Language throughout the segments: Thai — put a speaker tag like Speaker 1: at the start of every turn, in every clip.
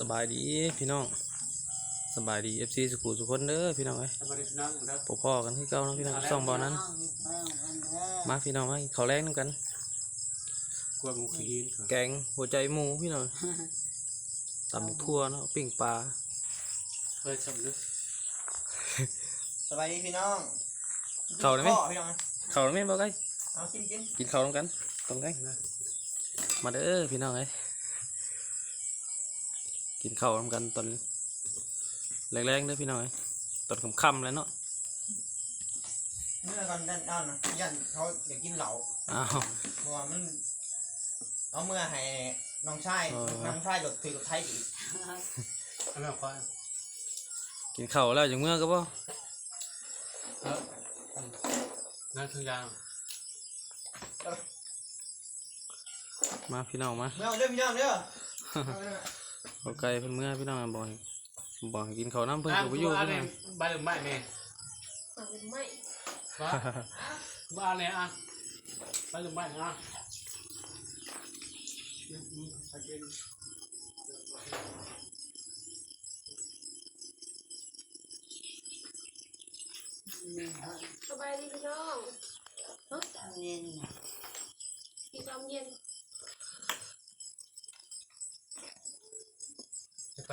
Speaker 1: สบายดีพี่น้องสบายดีเอฟซีสุขุสุขคนเด้อพี่น้องเอ้ย
Speaker 2: สวัสดีพี่น้องเด้อ
Speaker 1: พอพ่อกันที่เก่าเนาะพี่น้องส่องบอนั้น มาพี่น้องมากินข้าวแรงนำกัน
Speaker 2: กลัวหมูขี้นก่อน
Speaker 1: แกงหัวใจหมูพี่น้องตำบักทั่วเนาะปิ้งปลา
Speaker 2: เฮ้ยสำนึก
Speaker 3: สบายดีพี่น้อง
Speaker 1: เข้าได้ไหม
Speaker 3: ข้อพี่น้อง
Speaker 1: ข้าวได้ไหมบ่ไก่
Speaker 3: เอากินกิน
Speaker 1: กินข้าวนำกันตรงไงมาเด้อพี่น้องเอ้ย กินข้าวนำกันตอนแรงๆเด้อพี่น้องเอ้ยตอนค่ำๆแล้วเนาะ
Speaker 3: เมื่อก่อนด้านด้านนะยันเขาอยากกินเหล้า
Speaker 1: อ้าว
Speaker 3: เพราะว่ามันเอาเมื่อให้น้องชาย
Speaker 1: อ๋อ
Speaker 3: น้องชายหยดถือกับไทยอีก
Speaker 2: อันนั้นควาย
Speaker 1: กินข้าวแล้วอย่างเมื่อก็บ่
Speaker 2: เออนั่นคือยาง
Speaker 1: มาพี่น้องมา
Speaker 3: เมื่อเอาเด้อพี่น้องเด้อ เอาเด้อ
Speaker 1: เอาไก่เพิ่นเมื่อพี่น้องบอกให้บอกให้กินข้าวน้ำเพิ่น
Speaker 2: อะ
Speaker 1: ก็
Speaker 2: กู
Speaker 1: บ่อยู่
Speaker 2: ว่า
Speaker 1: พี่
Speaker 2: เนี่
Speaker 1: น้
Speaker 2: ย
Speaker 1: อง
Speaker 2: ใบหรือไม่เนี่ย
Speaker 4: ฝังไม่
Speaker 2: ว่าว่าเนี่ยอะใบหรือไม่อะอืมอืมไปกิน
Speaker 4: สบายดีพี่น้องฮะกินความเย็น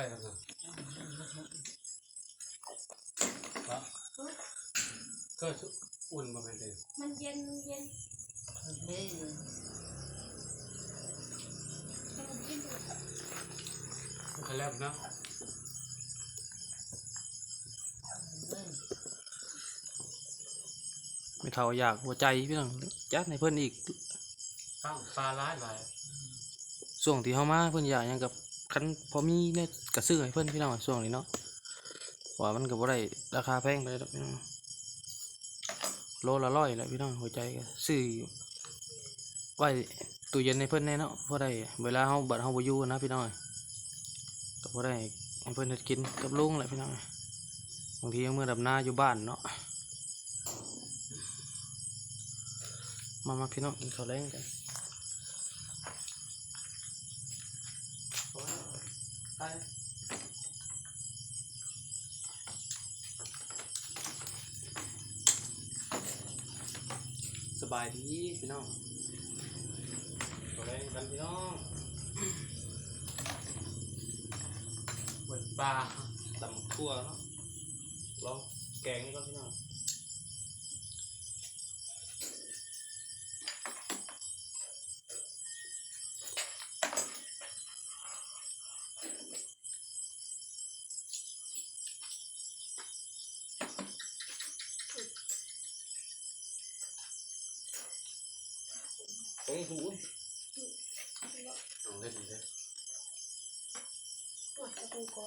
Speaker 2: ไปกันนะว่าก็อุ่นมาเป็นเดิม
Speaker 4: มันเย็นมันเย็นมันกิน
Speaker 2: มันแล้วเนาะ
Speaker 1: ไม่เท่าอยากหัวใจพี่น้องจัดในเพิ่นอีก
Speaker 2: ตั้งปลาร้ายหลาย
Speaker 1: ช่วงที่เฮามาเพิ่นอยากหยังกับ คันพอมีเนี่ยก็ซื้อให้เพิ่อนพี่น้องช่วงนี้เนาะว่ามันก็บ่ได้ราคาแพงเลยดอกพี่น้องโลละร้อยแหละพี่น้องหัวใจก็ซื้อไว้ตู้เย็นในเพิ่อนแน่เนาะพอได้เวลาเฮาบัดเฮาบ่อยู่นะพี่น้องก็บ่ได้ให้เพิ่อนเฮ็ดกินกับลุงแหละพี่น้องบางทียังมื้อดำนาอยู่บ้านเนาะมามาพี่น้องกินข้าวแรงกัน สบายดีพี่น้องตัวแรงกันพี่น้อง
Speaker 2: เหมือนปลา
Speaker 1: ตำทั่วเนาะลองแกงนี่ก็พี่น้อง ตรงหู
Speaker 2: ลองเล่นดูดิ
Speaker 4: ปวดกระปูกอ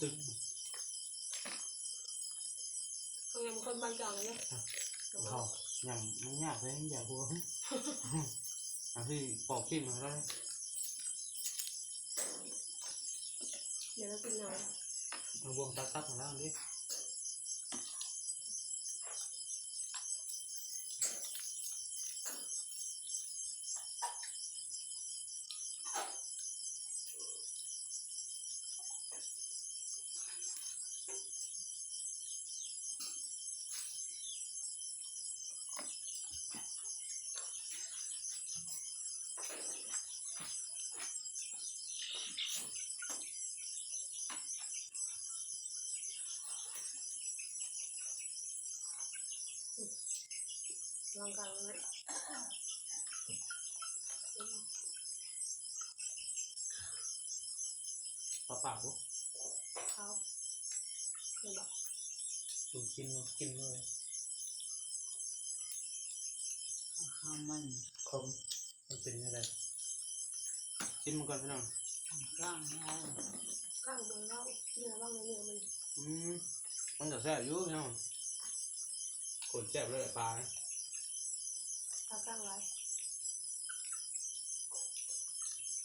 Speaker 1: ตัว เนี้ยเลยพี่น้องมากินเจอบริยำตึก
Speaker 4: เขายังคนบางจังเลย
Speaker 1: เขายำไม่ยากเลยอย่าหัวอันที่ปอกกินมาได้
Speaker 4: เดี๋ยวเรากินหน่อย
Speaker 1: มาบวงตัดตัดมาแล้วดิ
Speaker 4: องกันเลย
Speaker 1: ปลาปากปุ๊บ
Speaker 4: เขาเดี๋ยวบอก
Speaker 1: กินกินกินเลย
Speaker 5: มัน
Speaker 1: คมมันเป็นอะไรชิมมันก่อนพี่น้อง
Speaker 5: กล้างให้
Speaker 4: ข้างเมืองเราเนื้อบ้างเนื้อมัน
Speaker 1: อืมมันจะแซ่บอยู่พี่น้องกดแซ่บเลยปลา
Speaker 4: ตาข้างไร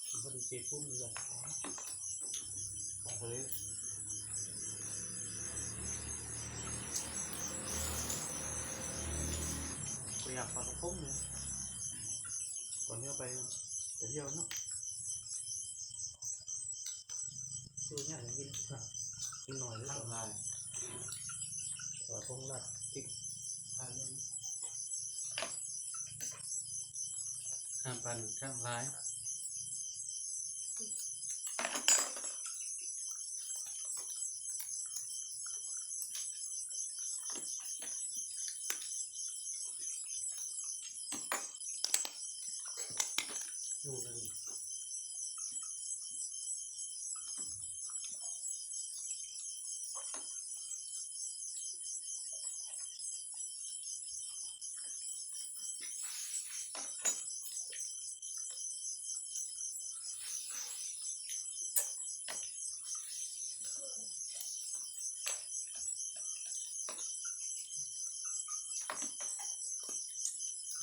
Speaker 1: ค
Speaker 2: พอดีเจ็บพุ่มเลยของเลยไปอยากฝากกระพุ่มเลยก่อนที่จะไปไปเที่ยวเนาะดูเนี่ยอย่างกินครับกินหน่อยหรือเปล่าขอพงรัดติ๊กทานเลย ห้ามปันข้างร้าย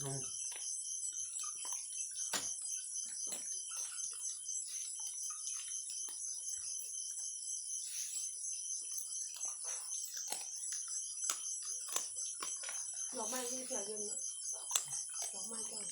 Speaker 2: ลง
Speaker 4: ดอกไม้ที่เขียเย็นน่ะดอกไม้จัง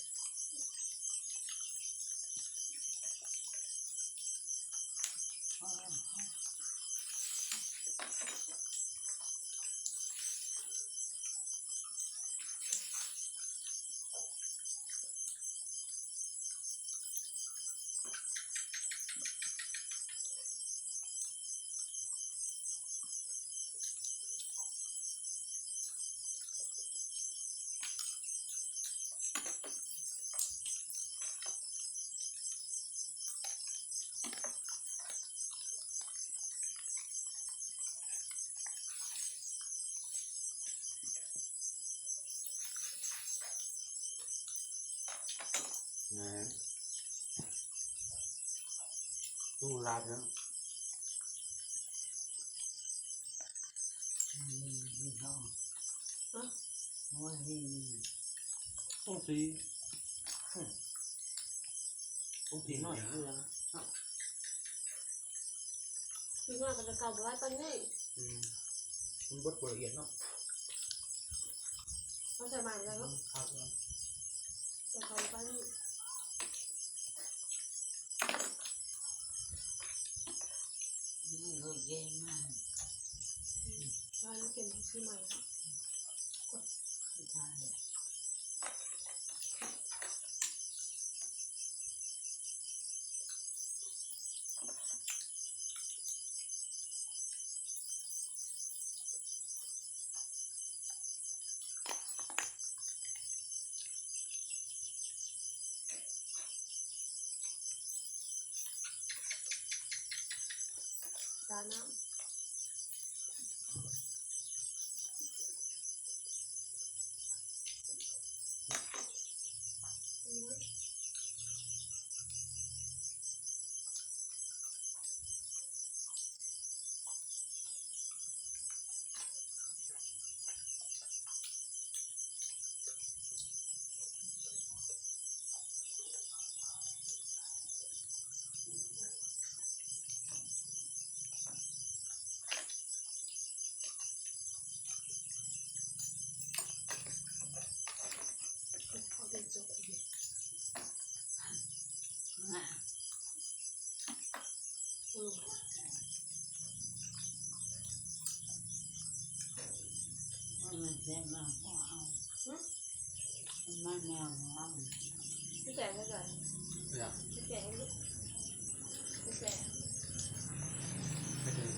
Speaker 2: ลาบแล้ว
Speaker 5: มีห้องว่ามี
Speaker 2: ต้องสีต้องสีหน่อยนะ
Speaker 4: พี่น้าก็จะเก่าไว้ตอนนี้
Speaker 2: อืมมันบดละเอียดเนาะ
Speaker 4: เขาใส่ใหม่แล้วก็
Speaker 2: ครับ
Speaker 5: มีลูกเย็นมาก
Speaker 4: ว่าแล้วเป็นที่ใหม่ จ อืม
Speaker 5: มันเสียงเราก็เอามันแนวเรา
Speaker 4: พี่แก่ไม่แก่
Speaker 2: เนี่ย
Speaker 4: พี่แก่ให้ลูกพี่แก่
Speaker 2: ไม่เคย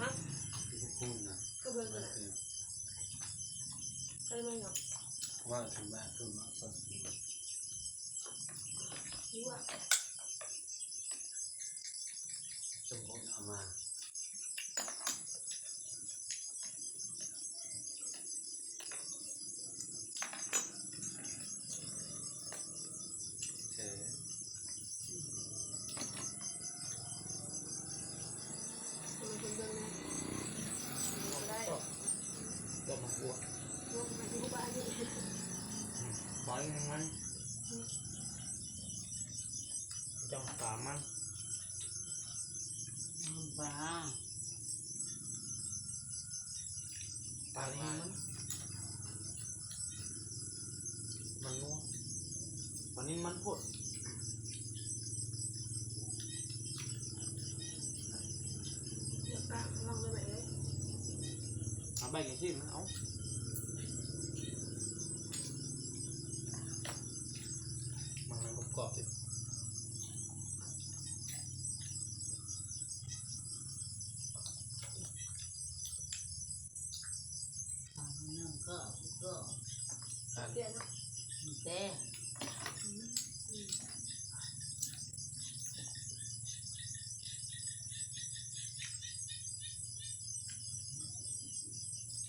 Speaker 4: ฮะ
Speaker 2: ทุกคนนะ
Speaker 4: ก็เบิ่งกัน
Speaker 2: ไม่
Speaker 4: นะ
Speaker 2: เคย
Speaker 4: ไปไหมเนาะ
Speaker 2: ว่าทำบ้านขึ้นมาสัก
Speaker 4: รู้ว่า
Speaker 2: จงเอามาเออ
Speaker 4: มันเป็นเรื่องนะได้
Speaker 2: ก็มาบวก
Speaker 4: ลูกมาที่บ้านนี่
Speaker 2: บอยยังไง จ้องตามมัน
Speaker 5: ปลา
Speaker 2: ตาลิ้นมันมันนัววันนี้มันพูด
Speaker 4: เดี๋ยวกลางลองไปไหนเลย
Speaker 2: เอาใบกันสิมันเอามันมันประกอบดิ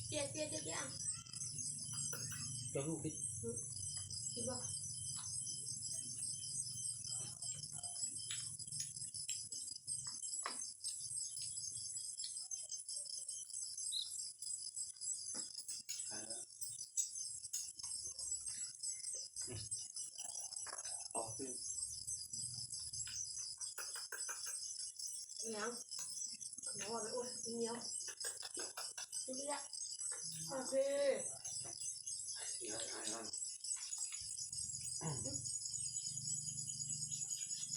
Speaker 4: เปลี่ยนเปลี่ยนเปลี่ยนเปลี่ยนเจ้า
Speaker 2: ลูกดิ
Speaker 4: คิดว่า
Speaker 2: ออกสิ
Speaker 4: เหนียวเหนียวอะไปอ้วนเหนียวนี่แหละโอเค
Speaker 2: เดี๋ยวไอ้นั่น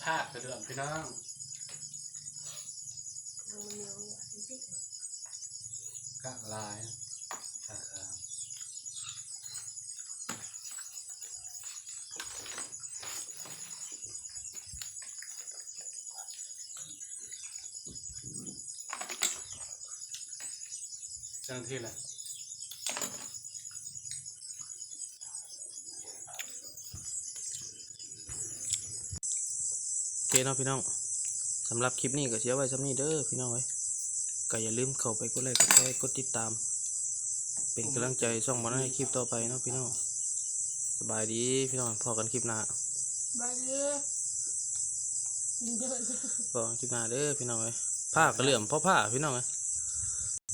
Speaker 2: ทาดกระเดื่องพี่น้อง
Speaker 4: ทางมันเหนียวเนี่ยจริง
Speaker 2: กะลายกะลายเจ้าหน้าที่แหละ
Speaker 1: เคเนาะพี่น้องสำหรับคลิปนี้ก็เสียไว้สำนี้เด้อพี่น้องไว้ยก็อย่าลืมเข้าไปกดไลค์กดแชร์กดติดตาม เป็นกำลังใจส่องมาให้คลิปต่อไปเนาะพี่น้องสบายดีพี่น้องพอกันคลิปหน้า
Speaker 4: ๆบายดีเดิน
Speaker 1: พอกันคลิปหน้าเด้อพี่น้องไว้ยผ้าก็เหลื่อมเพราะผ้าพี่น้องไว้ย